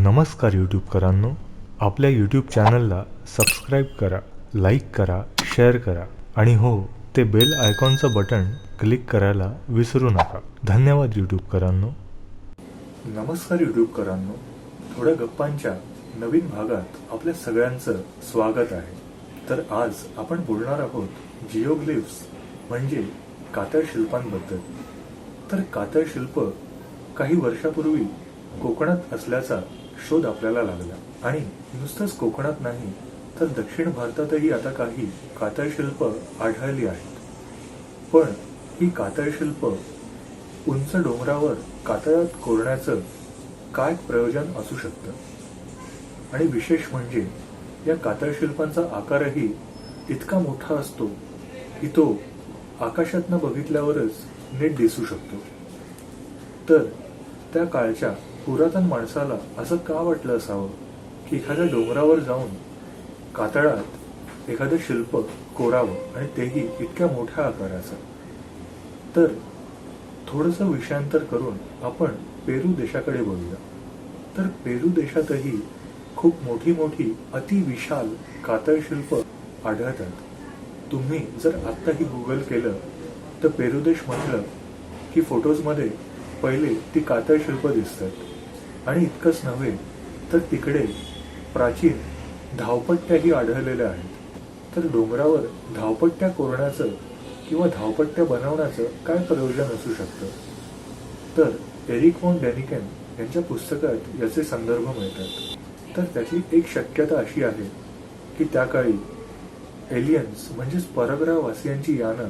नमस्कार यूट्यूबकरांनो आपल्या यूट्यूब चॅनलला सबस्क्राईब करा लाईक करा शेअर करा. आणि हो ते बेल आयकॉनचं बटन क्लिक करायला विसरू नका. धन्यवाद यूट्यूबकरांनो नमस्कार यूट्यूबकरांनो थोड्या गप्पांच्या नवीन भागात आपल्या सगळ्यांचं स्वागत आहे. तर आज आपण बोलणार आहोत जिओग्लिफ्स म्हणजे कातळ शिल्पांबद्दल. तर कातळ शिल्प काही वर्षापूर्वी कोकणात असल्याचा शोध आपल्याला लागला. आणि नुसतंच कोकणात नाही तर दक्षिण भारतातही आता काही कातळ शिल्प आढळली आहेत. पण ही कातळ शिल्प उंच डोंगरावर कातळात कोरण्याचं काय प्रयोजन असू शकतं? आणि विशेष म्हणजे या कातळ शिल्पांचा आकारही इतका मोठा असतो की तो आकाशातनं बघितल्यावरच नीट दिसू शकतो. तर त्या काळच्या पुरातन माणसाला असं का वाटलं असावं की एखाद्या डोंगरावर जाऊन कातळात एखादं शिल्प कोरावं आणि तेही इतक्या मोठ्या आकाराचं? तर थोडंसं विषयांतर करून आपण पेरू देशाकडे बोलूया तर पेरू देशातही खूप मोठी मोठी अतिविशाल कातळ शिल्प आढळतात. तुम्ही जर आत्ताही गुगल केलं तर पेरू देश म्हटलं की फोटोजमध्ये पहिले ती कातळ शिल्प दिसतात. आणि इतकंच नव्हे तर तिकडे प्राचीन धावपट्ट्याही आढळलेल्या आहेत. तर डोंगरावर धावपट्ट्या कोरण्याचं किंवा धावपट्ट्या बनवण्याचं काय प्रयोजन असू शकतं? तर एरिक वॉन डॅनिकॅन यांच्या पुस्तकात याचे संदर्भ मिळतात. तर त्याची एक शक्यता अशी आहे की त्या काळी एलियन्स म्हणजेच परग्रहवासियांची यानं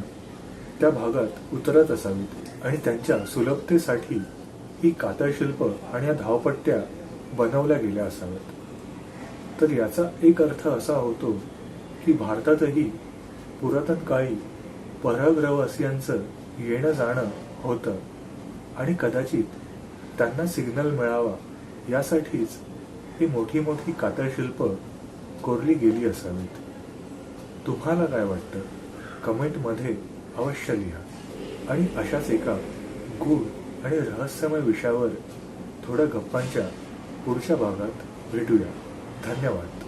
त्या भागात उतरत असावीत आणि त्यांच्या सुलभतेसाठी ही कातळशिल्प आणि या धावपट्ट्या बनवल्या गेल्या असाव्यात. तर याचा एक अर्थ असा होतो की भारतातही पुरातन काळी परग्रहवासियांचं येणं जाणं होतं आणि कदाचित त्यांना सिग्नल मिळावा यासाठीच ही मोठी मोठी कातळशिल्प कोरली गेली असावीत. तुम्हाला काय वाटतं? कमेंटमध्ये अवश्य लिहा. आणि अशाच एका गूढ आणि रहस्यमय विषयावर थोड्या गप्पांच्या पुढच्या भागात भेटूया. धन्यवाद.